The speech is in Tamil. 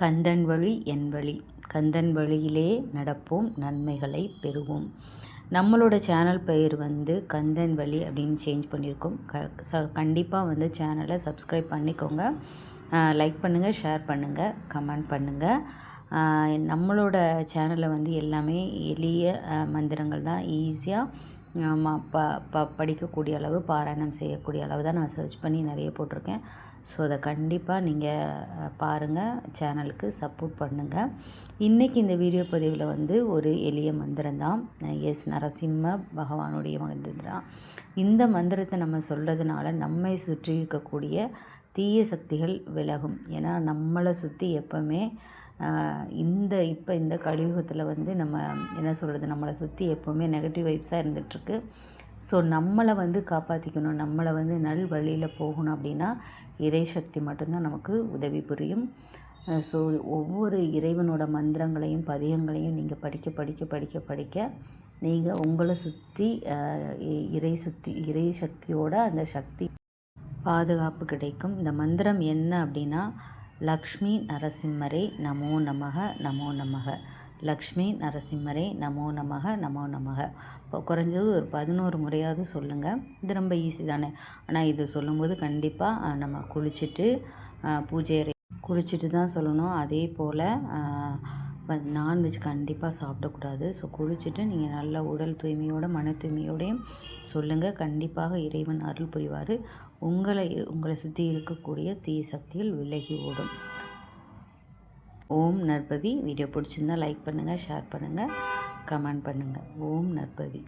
கந்தன் வழி என் வழி. கந்தன் வழியிலே நடப்போம் நன்மைகளை பெறுவோம். நம்மளோட சேனல் பெயர் வந்து கந்தன் வழி அப்படின்னு சேஞ்ச் பண்ணியிருக்கோம். க ச கண்டிப்பாக வந்து சேனலை சப்ஸ்கிரைப் பண்ணிக்கோங்க. லைக் பண்ணுங்கள் ஷேர் பண்ணுங்கள் கமெண்ட் பண்ணுங்கள் நம்மளோட சேனலில் வந்து எல்லாமே எளிய மந்திரங்கள் தான் ஈஸியாக ப ப படிக்கக்கூடிய அளவு பாராயணம் செய்யக்கூடிய அளவு தான் நான் சர்ச் பண்ணி நிறைய போட்டிருக்கேன். ஸோ அதை கண்டிப்பாக நீங்கள் பாருங்கள் சேனலுக்கு சப்போர்ட் பண்ணுங்கள் இன்றைக்கி இந்த வீடியோ பதிவில் வந்து ஒரு எளிய மந்திரம் தான். எஸ் நரசிம்ம பகவானுடைய மந்திரம் இந்த மந்திரத்தை நம்ம சொல்கிறதுனால நம்மை சுற்றி இருக்கக்கூடிய தீய சக்திகள் விலகும். ஏன்னா நம்மளை சுற்றி எப்போவுமே இந்த இப்போ இந்த கலியுகத்தில் வந்து நம்ம என்ன சொல்கிறது நம்மளை சுற்றி எப்போவுமே நெகட்டிவ் வைப்ஸாக இருந்துகிட்ருக்கு ஸோ நம்மளை வந்து காப்பாற்றிக்கணும் நம்மளை வந்து நல் வழியில் போகணும் அப்படின்னா இறை சக்தி மட்டும்தான் நமக்கு உதவி புரியும். ஸோ ஒவ்வொரு இறைவனோட மந்திரங்களையும் பதியங்களையும் நீங்கள் படிக்க படிக்க படிக்க படிக்க நீங்கள் உங்களை சுற்றி இறை சுற்றி இறை சக்தியோட அந்த சக்தி பாதுகாப்பு கிடைக்கும். இந்த மந்திரம் என்ன அப்படின்னா லக்ஷ்மி நரசிம்மரே நமோ நமக நமோ நமக. லக்ஷ்மி நரசிம்மரே நமோ நமக நமோ நமக. இப்போ குறைஞ்சது ஒரு பதினோரு முறையாவது சொல்லுங்கள் இது ரொம்ப ஈஸி தானே. ஆனால் இது சொல்லும்போது கண்டிப்பாக நம்ம குளிச்சுட்டு பூஜை குளிச்சுட்டு தான் சொல்லணும். அதே போல் நான்வெஜ் கண்டிப்பாக சாப்பிடக்கூடாது. ஸோ குளிச்சுட்டு நீங்கள் நல்ல உடல் தூய்மையோட மன தூய்மையோடையும் சொல்லுங்கள் கண்டிப்பாக இறைவன் அருள் புரிவார். உங்களை உங்களை சுற்றி இருக்கக்கூடிய தீய சக்தியில் விலகி ஓடும். ஓம் நற்பவி. வீடியோ பிடிச்சிருந்தா லைக் பண்ணுங்கள் ஷேர் பண்ணுங்கள் கமெண்ட் பண்ணுங்கள் ஓம் நற்பவி.